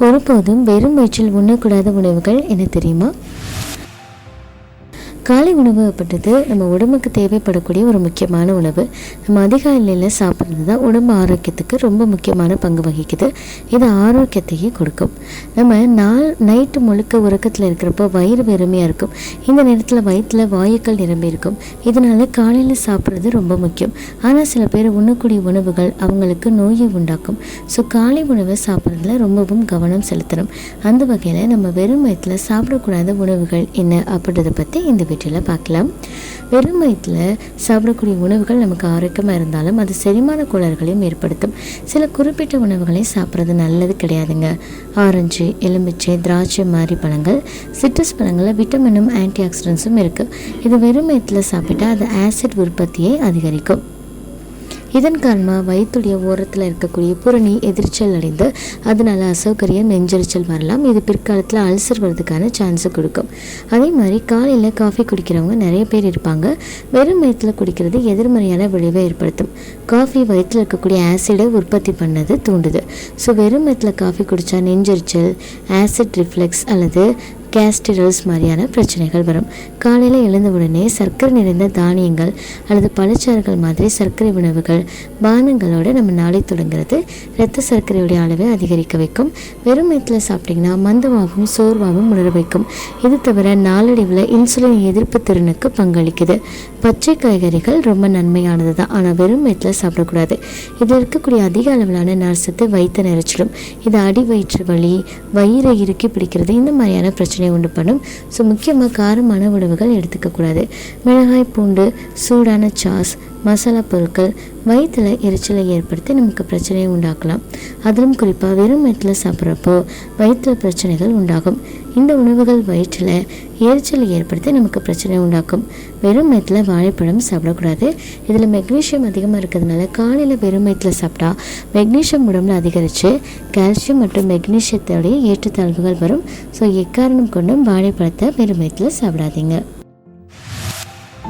ஒருபோதும் வெறும் வயிற்றில் உண்ணக்கூடாத உணவுகள் என்ன தெரியுமா? காலை உணவு அப்படின்றது நம்ம உடம்புக்கு தேவைப்படக்கூடிய ஒரு முக்கியமான உணவு. நம்ம அதிகாலையில் சாப்பிட்றது தான் உடம்பு ஆரோக்கியத்துக்கு ரொம்ப முக்கியமான பங்கு வகிக்குது. இது ஆரோக்கியத்தையே கொடுக்கும். நம்ம நாள் நைட்டு முழுக்க உறக்கத்தில் இருக்கிறப்போ வயிறு வெறுமையாக இருக்கும். இந்த நேரத்தில் வயிற்றில் வாயுக்கள் நிரம்பி இருக்கும். இதனால் காலையில் சாப்பிட்றது ரொம்ப முக்கியம். ஆனால் சில பேர் உண்ணக்கூடிய உணவுகள் அவங்களுக்கு நோயை உண்டாக்கும். ஸோ காலை உணவை சாப்பிட்றதுல ரொம்பவும் கவனம் செலுத்தணும். அந்த வகையில் நம்ம வெறும் வயிற்றில் சாப்பிடக்கூடாத உணவுகள் என்ன அப்படின்றத பற்றி இந்த வீட்டில் பார்க்கலாம். வெறும் வயிற்றில் சாப்பிடக்கூடிய உணவுகள் நமக்கு ஆரோக்கியமாக இருந்தாலும் அது செரிமான கோளாறுகளையும் ஏற்படுத்தும். சில குறிப்பிட்ட உணவுகளை சாப்பிட்றது நல்லது கிடையாதுங்க. ஆரஞ்சு எலுமிச்சை திராட்சை மாதிரி பழங்கள் சிட்ரஸ் பழங்களில் விட்டமினும் ஆன்டி ஆக்சிடென்ட்ஸும் இருக்குது இது வெறும் வயிற்றில் சாப்பிட்டா அது ஆசிட் உற்பத்தியை அதிகரிக்கும். இதன் காரணமாக வயிற்றுடைய ஓரத்தில் இருக்கக்கூடிய புரணி எதிர்ச்சல் அடைந்து அதனால அசௌகரியம் நெஞ்சரிச்சல் வரலாம். இது பிற்காலத்தில் அல்சர் வர்றதுக்கான சான்ஸை கொடுக்கும். அதே மாதிரி காலையில் காஃபி குடிக்கிறவங்க நிறைய பேர் இருப்பாங்க. வெறும் வயிற்றில் குடிக்கிறது எதிர்மறையான விளைவை ஏற்படுத்தும். காஃபி வயிற்றில் இருக்கக்கூடிய ஆசிடை உற்பத்தி பண்ணது தூண்டுது. ஸோ வெறும் வயிற்றில் காஃபி குடித்தா நெஞ்செரிச்சல் ஆசிட் ரிஃப்ளெக்ஸ் அல்லது கேஸ்டிரல்ஸ் மாதிரியான பிரச்சனைகள் வரும். காலையில் எழுந்த உடனே சர்க்கரை நிறைந்த தானியங்கள் அல்லது பழச்சாறுகள் மாதிரி சர்க்கரை உணவுகள் பானங்களோட நம்ம நாளை தொடங்குறது. இரத்த சர்க்கரையுடைய அளவை அதிகரிக்க வைக்கும். வெறும் வயிற்றில் சாப்பிட்டிங்கன்னா மந்தமாகவும் சோர்வாகவும் உணர வைக்கும். இது தவிர நாளடைவில் இன்சுலின் எதிர்ப்பு திறனுக்கு பங்களிக்குது. பச்சை காய்கறிகள் ரொம்ப நன்மையானது தான் ஆனால் வெறும் வயிற்றில் சாப்பிடக்கூடாது. இதில் இருக்கக்கூடிய அதிக அளவிலான நார்சத்து வயிற்று நிறைச்சிடும் இது அடி வயிற்று வலி வயிறை இறுக்கி பிடிக்கிறது இந்த மாதிரியான பிரச்சனை பிரச்சனை உண்டு பண்ணும். ஸோ முக்கியமாக காரமான உணவுகள் எடுத்துக்கக்கூடாது. மிளகாய் பூண்டு சூடான சாஸ் மசாலா பொருட்கள் வயிற்றில் எரிச்சலை ஏற்படுத்தி நமக்கு பிரச்சனையை உண்டாக்கலாம். அதிலும் குறிப்பாக வெறும் வயிற்றில் சாப்பிட்றப்போ வயிற்றில் பிரச்சனைகள் உண்டாகும். இந்த உணவுகள் வயிற்றில் எரிச்சலை ஏற்படுத்தி நமக்கு பிரச்சனை உண்டாக்கும். வெறும் வயிற்றில் வாழைப்பழம் சாப்பிடக்கூடாது. இதில் மெக்னீஷியம் அதிகமாக இருக்கிறதுனால காலையில் வெறும் வயிற்றில் சாப்பிட்டா மெக்னீஷியம் உடம்புல அதிகரித்து கால்சியம் மற்றும் மெக்னீஷியத்தோடைய ஏற்றத்தாழ்வுகள் வரும். ஸோ எக்காரணம் கொண்டும் வாழைப்பழத்தை வெறும் வயிற்றில் சாப்பிடாதீங்க.